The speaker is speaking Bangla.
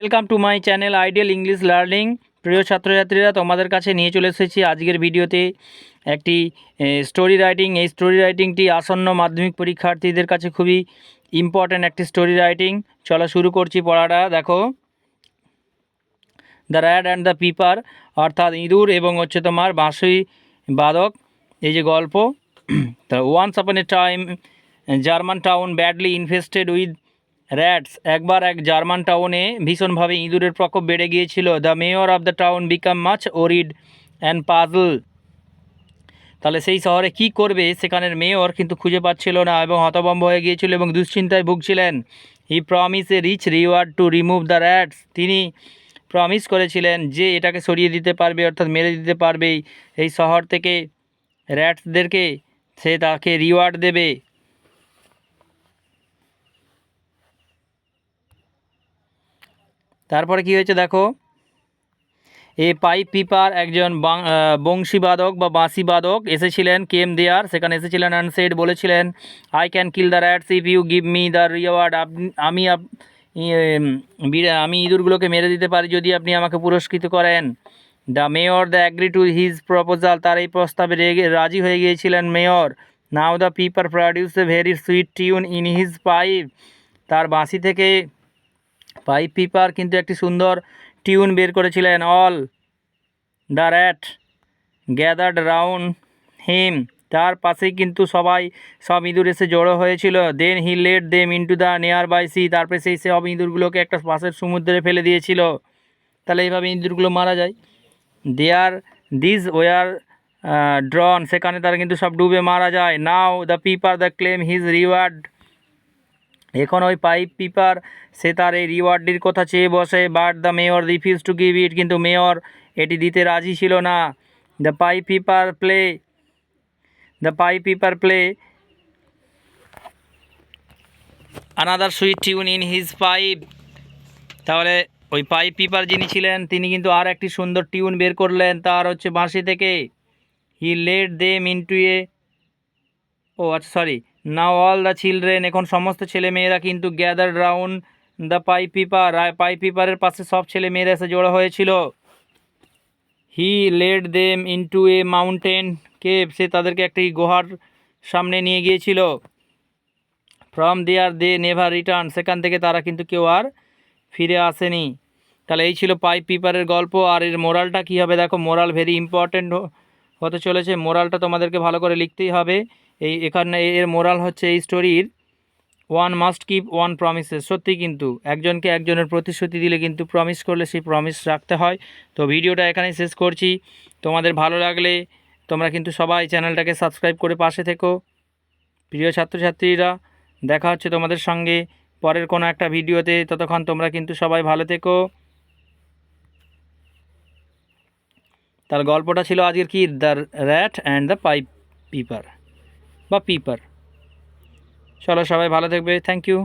Welcome to my channel ideal English learning প্রিয় ছাত্রছাত্রীরা, তোমাদের কাছে নিয়ে চলে এসেছি আজকের ভিডিওতে একটি স্টোরি রাইটিং এই স্টোরি রাইটিংটি আসন্ন মাধ্যমিক পরীক্ষার্থীদের কাছে খুবই ইম্পর্ট্যান্ট একটি স্টোরি রাইটিং চলো শুরু করছি পড়াটা, দেখো। The rat and the piper অর্থাৎ ইঁদুর এবং হচ্ছে তোমার বাঁশুই বাদক। এই যে গল্প। তা once upon a time German town badly infested with rats একবার এক জার্মান টাউনে ভীষণভাবে ইঁদুরের প্রকোপ বেড়ে গিয়েছিল। The mayor of the town became much worried and puzzle তাহলে সেই শহরে কি করবে? সেখানের মেয়র কিন্তু খুঁজে পাচ্ছিল না এবং হতভম্ব হয়ে গিয়েছিল এবং দুশ্চিন্তায় ভুগছিলেন। He promise a rich reward to remove the rats তিনি প্রমিস করেছিলেন যে এটাকে সরিয়ে দিতে পারবে, অর্থাৎ মেরে দিতে পারবে এই শহর থেকে র্যাটসদেরকে সে তাকে রিওয়ার্ড দেবে। তারপরে কি হয়েছে দেখো? এ পাইপ পিপার একজন বংশীবাদক বা বাঁশিবাদক এসেছিলেন কেম দেয়ার সেখানে এসেছিলেন আনসেড বলেছিলেন I can kill the rats if you give me the reward আমি আমি ইঁদুরগুলোকে মেরে দিতে পারি যদি আপনি আমাকে পুরস্কৃত করেন। The mayor the agree to his proposal তার এই প্রস্তাবে রাজি হয়ে গিয়েছিলেন mayor now the piper produce a very sweet tune in his pipe তার বাঁশি থেকে পাইপ পিপার কিন্তু একটি সুন্দর টিউন বের করেছিলেন। All the rat gathered round him. তার পাশেই কিন্তু সবাই সব ইঁদুর এসে জড়ো হয়েছিল। Then he let them into the nearby sea তারপরে সেই সব ইঁদুরগুলোকে একটা পাশের সমুদ্রে ফেলে দিয়েছিল। তাহলে এইভাবে ইঁদুরগুলো মারা যায়। দেয়ার দিস ওয়ার ড্রন সেখানে তারা কিন্তু সব ডুবে মারা যায়। Now the piper the claim his reward এখন ওই পাইপ পিপার, সে তার এই রিওয়ার্ডটির কথা চেয়ে বসে but the mayor refuse to give it কিন্তু মেয়র এটি দিতে রাজি ছিল না। The pipe piper play the pipe piper play another sweet tune in his pipe তাহলে ওই পাইপ পিপার যিনি ছিলেন, তিনি কিন্তু আর একটি সুন্দর টিউন বের করলেন, তার হচ্ছে বাঁশি থেকে। He let them into a ও আচ্ছা sorry now all the children এখন সমস্ত ছেলে মেয়েরা কিন্তু gather round the pipe piper pipe পিপারের পাশে সব ছেলে মেয়েরা এসে জড়ো হয়েছিল। He led them into a mountain cave সে তাদেরকে একটি গুহার সামনে নিয়ে গিয়েছিল। From there they never return সেখান থেকে তারা কিন্তু কেউ আর ফিরে আসেনি। তাহলে এই ছিল পাইপ পিপারের গল্প। আর এর মোরালটা কী হবে? দেখো মোরাল ভেরি ইম্পর্ট্যান্ট হতে চলেছে। মোরালটা তোমাদেরকে ভালো করে লিখতেই হবে। এই এখানে এর মোরাল হচ্ছে এই স্টোরির one must keep one promises সত্যি কিন্তু, একজনকে একজনের প্রতিশ্রুতি দিলে কিন্তু প্রমিস করলে সেই প্রমিস রাখতে হয়। তো ভিডিওটা এখানেই শেষ করছি। তোমাদের ভালো লাগলে তোমরা কিন্তু সবাই চ্যানেলটাকে সাবস্ক্রাইব করে পাশে থেকো। প্রিয় ছাত্রছাত্রীরা, দেখা হচ্ছে তোমাদের সঙ্গে পরের কোনো একটা ভিডিওতে। ততক্ষণ তোমরা কিন্তু সবাই ভালো থেকো। তার গল্পটা ছিল আজকের কি? The rat and the pipe piper বা পিপার। চলো সবাই ভালো থাকবে। Thank you